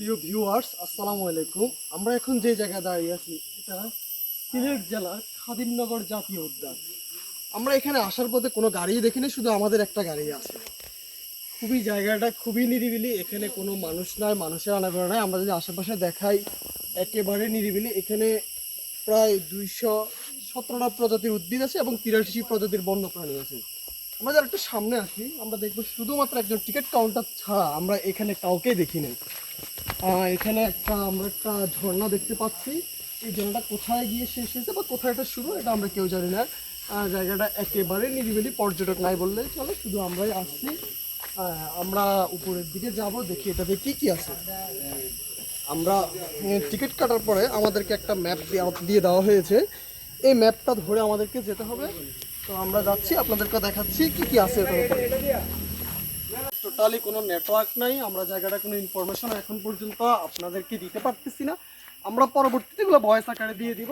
প্রিয় ভিউয়ার্স আসসালামু আলাইকুম। আমরা এখন যে জায়গায় দাঁড়িয়ে আছি, এটা সিলেট জেলার খাদিমনগর জাতীয় উদ্যান। আমরা এখানে আসার পথে কোনো গাড়ি দেখিনি, শুধু আমাদের একটা গাড়ি আছে। খুবই জায়গাটা খুবই নিরিবিলি, এখানে কোনো মানুষ নাই, মানুষের আনাগোনা নাই। আমরা যদি আশেপাশে দেখাই, একেবারে নিরিবিলি। এখানে প্রায় দুইশো সতেরোটা প্রজাতির উদ্ভিদ আছে এবং তিরাশি প্রজাতির বন্যপ্রাণী আছে। আমরা যারা একটু সামনে আসি, আমরা দেখব শুধুমাত্র একজন টিকিট কাউন্টার ছাড়া আমরা এখানে কাউকে দেখি নাই। এখানে একটা আমরা একটা ঝর্ণা দেখতে পাচ্ছি। এই ঝর্ণাটা কোথায় গিয়ে শেষ হয়েছে বা কোথায় এটা শুরু, এটা আমরা কেউ জানি না। জায়গাটা একেবারে নিরিবিলি পর্যটক নাই বললেই চলে। শুধু আমরাই আসছি। আমরা উপরের দিকে যাব, দেখি এটাতে কি কি আছে। আমরা টিকিট কাটার পরে আমাদেরকে একটা ম্যাপ দিয়ে দেওয়া হয়েছে। এই ম্যাপটা ধরে আমাদেরকে যেতে হবে। তো আমরা যাচ্ছি, আপনাদেরকে দেখাচ্ছি কি কি আছে এটার উপরে। টোটালি কোনো নেটওয়ার্ক নাই, আমরা জায়গাটা কোনো ইনফরমেশন এখন পর্যন্ত আপনাদেরকে দিতে পারতেছি না। আমরা পরবর্তীতে এগুলো ভয়েস আকারে দিয়ে দিব।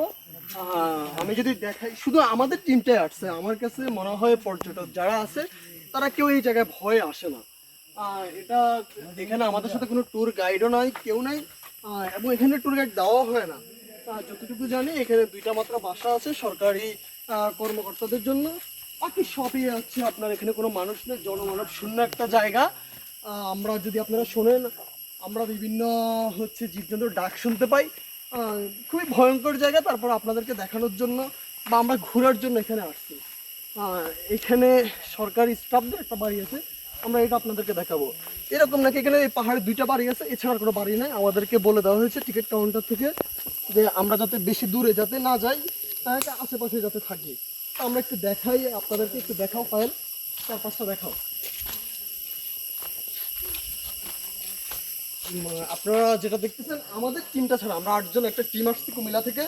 আমি যদি দেখাই, শুধু আমাদের টিমটাই আসছে, আমার কাছে মনে হয় পর্যটক যারা আছে, তারা কেউ এই জায়গায় ভয়ে আসে না। এটা এখানে আমাদের সাথে কোনো ট্যুর গাইডও নাই, কেউ নাই। এবং এখানে ট্যুর গাইড দেওয়া হয় না। যতটুকু জানি, এখানে দুইটা মাত্র বাসা আছে সরকারি কর্মকর্তাদের জন্য। বাকি সবই আছে। আপনার এখানে কোনো মানুষ নেই, জনমানব, শূন্য একটা জায়গা। আমরা যদি আপনারা শোনেন, আমরা বিভিন্ন, হচ্ছে, জীবজন্তুর ডাক শুনতে পাই। খুবই ভয়ঙ্কর জায়গা, তারপর আপনাদেরকে দেখানোর জন্য বা আমরা ঘোরার জন্য এখানে আসছি। এখানে সরকারি স্টাফদের একটা বাড়ি আছে, আমরা এটা আপনাদেরকে দেখাবো। এরকম নাকি এখানে এই পাহাড়ে দুইটা বাড়ি আছে এছাড়া কোনো বাড়ি নাই। আমাদেরকে বলে দেওয়া হয়েছে টিকিট কাউন্টার থেকে যে আমরা যাতে বেশি দূরে যাতে না যাই তাই আশেপাশে যাতে থাকি। আমরা একটু দেখাই, আপনাদেরকে একটু দেখাও ফাইল চার পাঁচটা দেখাও আপনারা যেটা দেখতেছেন, আমাদের টিমটা ছাড়া, আমরা আটজন, একটা টিম আসছি কুমিল্লা থেকে।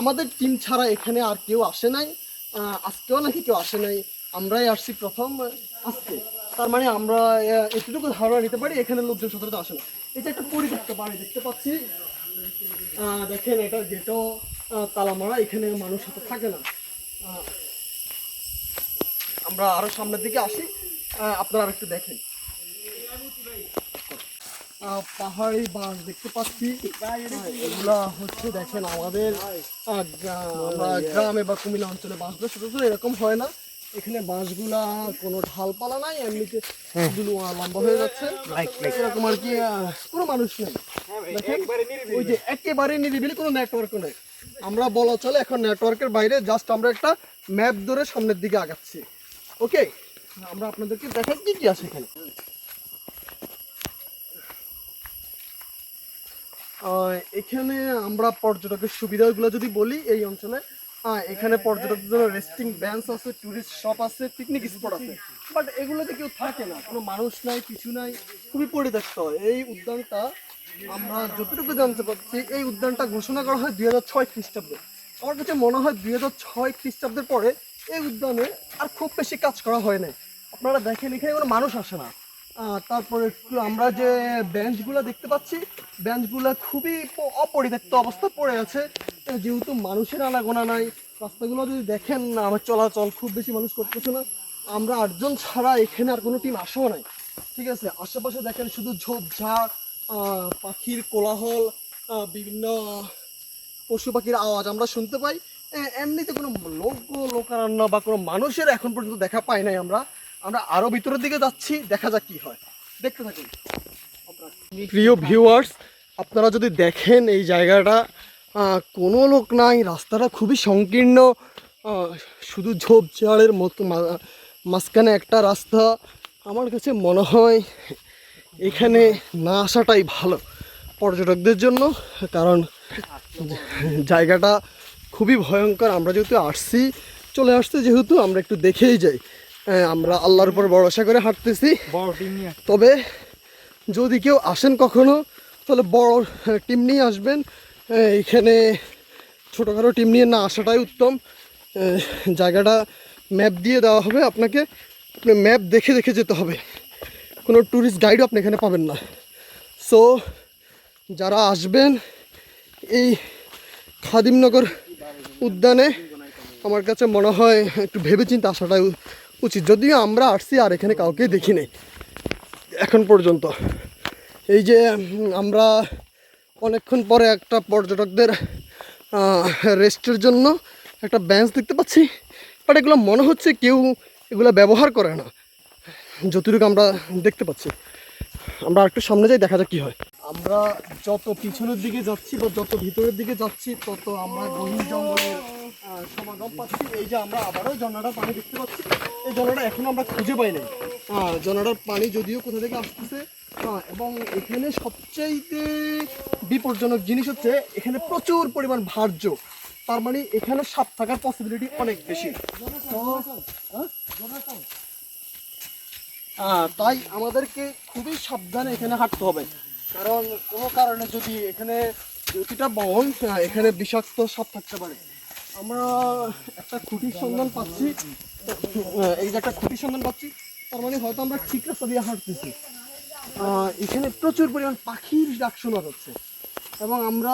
আমাদের টিম ছাড়া এখানে আর কেউ আসে নাই। আজকেও নাকি কেউ আসে নাই। আমরাই আসছি প্রথম, আজকে। তার মানে আমরা এতটুকু ধারণা নিতে পারি, এখানে লোকজন সতর্কতা আসে না। এটা একটা পরিত্যক্ত বাড়ি, দেখতে পাচ্ছি। দেখেন, এটা গেটও তালা মারা এখানে মানুষ হতে থাকে না। আমরা আরও সামনের দিকে আসি। আপনারা আরেকটু দেখেন। আহ, পাহাড়ি বাঁশ দেখতে পাচ্ছি। এগুলা হচ্ছে দেখেন আমাদের গ্রামে বা কুমিল্লা অঞ্চলে বাঁশগুলো ছোট ছোট এরকম হয় না। এখানে বাঁশগুলা কোনো ঢালপালা নাই এমনিতে লম্বা হয়ে যাচ্ছে। এরকম আর কি কোনো মানুষ নেই। দেখেন ওই যে একেবারে নিরিবিলি কোনো নেটওয়ার্ক নেই। আমরা বলা চলে এখন নেটওয়ার্কের বাইরে জাস্ট আমরা একটা ম্যাপ ধরে সামনের দিকে আগাচ্ছি। ওকে, আমরা আপনাদেরকে দেখাই কি আছে এখানে। এখানে আমরা পর্যটকের সুবিধাগুলো যদি বলি এই অঞ্চলে এখানে পর্যটকদের জন্য রেস্টিং বেঞ্চ আছে টুরিস্ট শপ আছে পিকনিক স্পট আছে। বাট এগুলোতে কেউ থাকে না, কোনো মানুষ নাই, কিছু নাই, খুবই পরিত্যক্ত। এই উদ্যানটা আমরা যতটুকু জানতে পারছি, এই উদ্যানটা ঘোষণা করা হয় দুই হাজার ছয় খ্রিস্টাব্দে। আমার কাছে মনে হয় দুই হাজার ছয় খ্রিস্টাব্দের পরে এই উদ্যানে আর খুব বেশি কাজ করা হয় নাই। আপনারা দেখেন, এখানে কোনো মানুষ আসে না। তারপরে আমরা যে বেঞ্চগুলো দেখতে পাচ্ছি বেঞ্চগুলো খুবই অপরিত্যক্ত অবস্থা পড়ে আছে। যেহেতু মানুষের আনাগোনা নাই, রাস্তাগুলো যদি দেখেন আমার চলাচল খুব বেশি মানুষ করতেছে না। আমরা আটজন ছাড়া এখানে আর কোনো টিম আসেও নাই। ঠিক আছে? আশেপাশে দেখেন শুধু ঝোপঝাড় পাখির কোলাহল বিভিন্ন পশু পাখির আওয়াজ আমরা শুনতে পাই। এমনিতে কোনো লোক লোকারণ্য বা কোনো মানুষের এখন পর্যন্ত দেখা পাই নাই আমরা। আমরা আরও ভিতরের দিকে যাচ্ছি, দেখা যাক কি হয়। দেখতে থাকুন। প্রিয় ভিউয়ার্স আপনারা যদি দেখেন এই জায়গাটা কোনো লোক নাই, রাস্তাটা খুবই সংকীর্ণ। শুধু ঝোপঝাড়ের মতো মাঝখানে একটা রাস্তা। আমার কাছে মনে হয় এখানে না আসাটাই ভালো পর্যটকদের জন্য, কারণ জায়গাটা খুবই ভয়ঙ্কর। আমরা যেহেতু আসছি চলে আসতে যেহেতু আমরা একটু দেখেই যাই। আহ, আমরা আল্লাহর উপর ভরসা করে হাঁটতেছি। তবে যদি কেউ আসেন কখনো তাহলে বড় টিম নিয়ে আসবেন। আহ, এখানে ছোটোখাটো টিম নিয়ে না আসাটাই উত্তম। জায়গাটা ম্যাপ দিয়ে দেওয়া হবে আপনাকে। আপনি ম্যাপ দেখে দেখে যেতে হবে। কোনো ট্যুরিস্ট গাইডও আপনি এখানে পাবেন না। সো যারা আসবেন এই খাদিমনগর উদ্যানে আমার কাছে মনে হয় একটু ভেবেচিন্তে আসাটাই উচিত। যদিও আমরা আসছি আর এখানে কাউকে দেখি নাই। এখন পর্যন্ত। এই যে আমরা অনেকক্ষণ পরে একটা পর্যটকদের রেস্টের জন্য একটা বেঞ্চ দেখতে পাচ্ছি। বাট এগুলো মনে হচ্ছে কেউ এগুলো ব্যবহার করে না। যতটুকু আমরা দেখতে পাচ্ছি। আমরা একটু সামনে যাই, দেখা যাক কী হয়। আমরা যত পিছনের দিকে যাচ্ছি বা যত ভিতরের দিকে যাচ্ছি, তত আমরা গহীন জঙ্গলের সমাগম পাচ্ছি। এই যে আমরা আবারও ঝর্ণাটার পানি দেখতে পাচ্ছি। এই ঝর্ণাটা এখনও আমরা খুঁজে পাই নাই। ঝর্ণাটার পানি যদিও কোথা থেকে আসতেছে এবং এখানে সবচাইতে বিপজ্জনক জিনিস হচ্ছে, এখানে প্রচুর পরিমাণ ভার্য তার মানে এখানে সাপ থাকার পসিবিলিটি অনেক বেশি? তাই আমাদেরকে খুবই সাবধানে এখানে হাঁটতে হবে। কারণ কোনো কারণে যদি এখানে জ্যোতিটা বহন এখানে বিষাক্ত সাপ থাকতে পারে। আমরা একটা খুঁটির সন্ধান পাচ্ছি। এই যে একটা খুঁটির সন্ধান পাচ্ছি, তার মানে হয়তো আমরা ঠিক রাস্তা দিয়ে হাঁটতেছি। এখানে প্রচুর পরিমাণ পাখির ডাক শোনা যাচ্ছে। এবং আমরা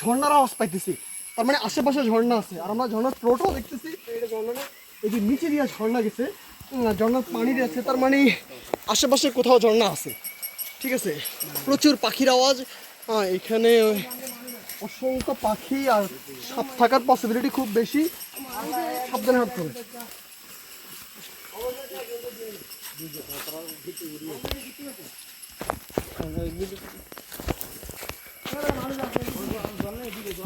ঝর্ণার আওয়াজ পাইতেছি। তার মানে আশেপাশে ঝর্ণা আছে। আর আমরা ঝর্ণার ফ্লোটাও দেখতেছি। এই যে নিচে দিয়ে ঝর্ণা গেছে। ঝর্ণার পানি আছে। তার মানে আশেপাশে কোথাও ঝর্ণা আছে। ঠিক আছে প্রচুর পাখির আওয়াজ। হ্যাঁ এখানে অসংখ্য পাখি আর সাপ থাকার পসিবিলিটি খুব বেশি। সাবধানে হাঁটতে হবে।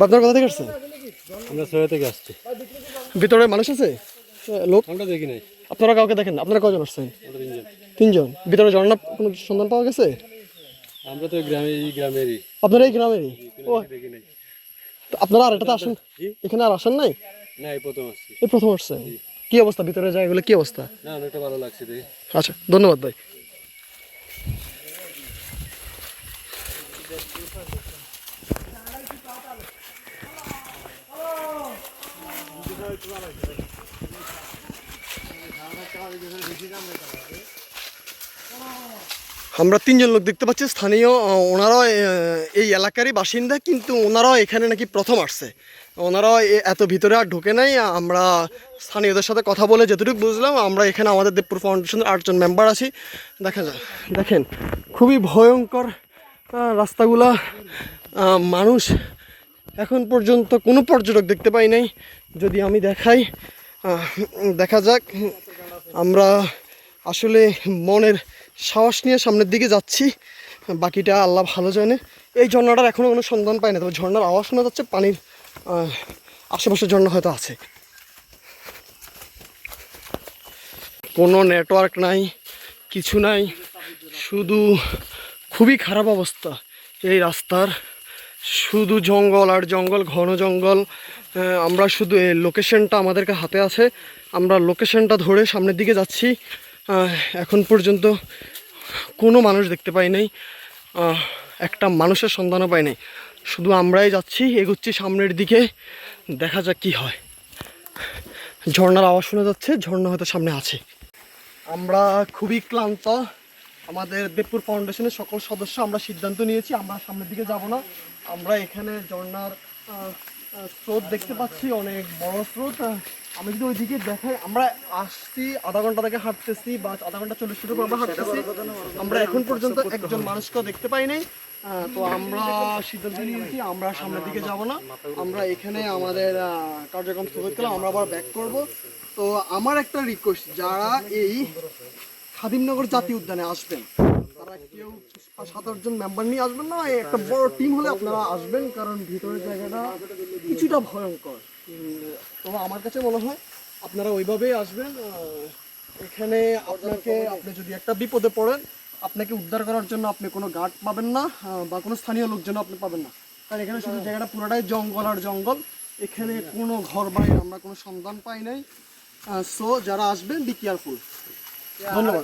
আপনার কোথা থেকে আসছে? আমরা ছয় থেকে আসছি। ভিতরে মানুষ আছে? লোক? আমরা দেখি নাই। আপনারা কাউকে দেখেন? আপনারা কজন আসছেন? তিনজন। তিনজন। ভিতরে ঝর্ণা কোনো সন্ধান পাওয়া গেছে? আমরা তো গ্রামে এই গ্রামেরই। আপনারা এই গ্রামেরই? ও। আপনারা আর এটাতে আসেন? এখানে আর আসেন নাই? না এই প্রথম আসছি। এই প্রথম আসছেন কি অবস্থা? ভিতরে জায়গাগুলো কি অবস্থা? না অনেকটা ভালো লাগছে দেখি। আচ্ছা ধন্যবাদ ভাই। আমরা তিনজন লোক দেখতে পাচ্ছি স্থানীয় আহ, ওনারাও এই এলাকারই বাসিন্দা কিন্তু ওনারাও এখানে নাকি প্রথম আসছে। ওনারাও এত ভিতরে আর ঢোকে নাই। আমরা স্থানীয়দের সাথে কথা বলে যতটুকু বুঝলাম আমরা এখানে আমাদের দেবপুর ফাউন্ডেশনের আটজন মেম্বার আছি। দেখা যায় দেখেন খুবই ভয়ঙ্কর রাস্তাগুলা। মানুষ এখন পর্যন্ত কোনো পর্যটক দেখতে পাই নাই। যদি আমি দেখাই দেখা যাক। আমরা আসলে মনের সাহস নিয়ে সামনের দিকে যাচ্ছি। বাকিটা আল্লাহ ভালো জানে। এই ঝর্ণাটার এখনও কোনো সন্ধান পাই না তবে ঝর্ণার আওয়াজ শোনা যাচ্ছে, পানির আশেপাশে ঝর্ণা হয়তো আছে। কোনো নেটওয়ার্ক নাই, কিছু নাই, শুধু খুবই খারাপ অবস্থা। এই রাস্তার শুধু জঙ্গল আর জঙ্গল, ঘন জঙ্গল আমরা শুধু এই লোকেশনটা আমাদেরকে হাতে আছে। আমরা লোকেশনটা ধরে সামনের দিকে যাচ্ছি। এখন পর্যন্ত কোনো মানুষ দেখতে পাই নাই। একটা মানুষের সন্ধানও পাই নাই। শুধু আমরাই যাচ্ছি এগোচ্ছি সামনের দিকে। দেখা যাক কি হয়। ঝর্ণার আওয়াজ শোনা যাচ্ছে ঝর্ণা হয়তো সামনে আছে। আমরা খুবই ক্লান্ত। আমাদের দেবপুর ফাউন্ডেশনের সকল সদস্য আমরা সিদ্ধান্ত নিয়েছি আমরা সামনের দিকে যাব না। আমরা এখানে আহ, স্রোত দেখতে পাচ্ছি, অনেক বড় স্রোত। আমি যদি ওইদিকে দেখাই, আমরা আসছি, আধা ঘণ্টা থেকে হাঁটতেছি, বা আধা ঘণ্টা চল্লিশ মিনিট আমরা হাঁটতেছি। আমরা এখন পর্যন্ত একজন মানুষকেও দেখতে পাই নাই। তো আমরা সিদ্ধান্ত নিয়েছি, আমরা সামনের দিকে যাব না। আমরা এখানে আমাদের কার্যক্রম স্থগিত করলাম আমরা আবার ব্যাক করব। তো আমার একটা রিকোয়েস্ট যারা এই খাদিমনগর জাতীয় উদ্যানে আসবেন, তারা কেউ সাত আটজন মেম্বার নিয়ে আসবেন না একটা বড় টিম হলে আপনারা আসবেন, কারণ ভিতরের জায়গাটা কিছুটা ভয়ঙ্কর। তো আমার কাছে মনে হয় আপনারা ওইভাবেই আসবেন এখানে আপনাকে, আপনি যদি একটা বিপদে পড়েন, আপনাকে উদ্ধার করার জন্য আপনি কোনো গার্ড পাবেন না বা কোনো স্থানীয় লোকজন আপনি পাবেন না। কারণ এখানে শুধু জায়গাটা পুরোটাই জঙ্গল আর জঙ্গল, এখানে কোনো ঘর বাড়ি, আমরা কোনো সন্ধান পাই নাই। সো যারা আসবেন বি কেয়ারফুল ধন্যবাদ।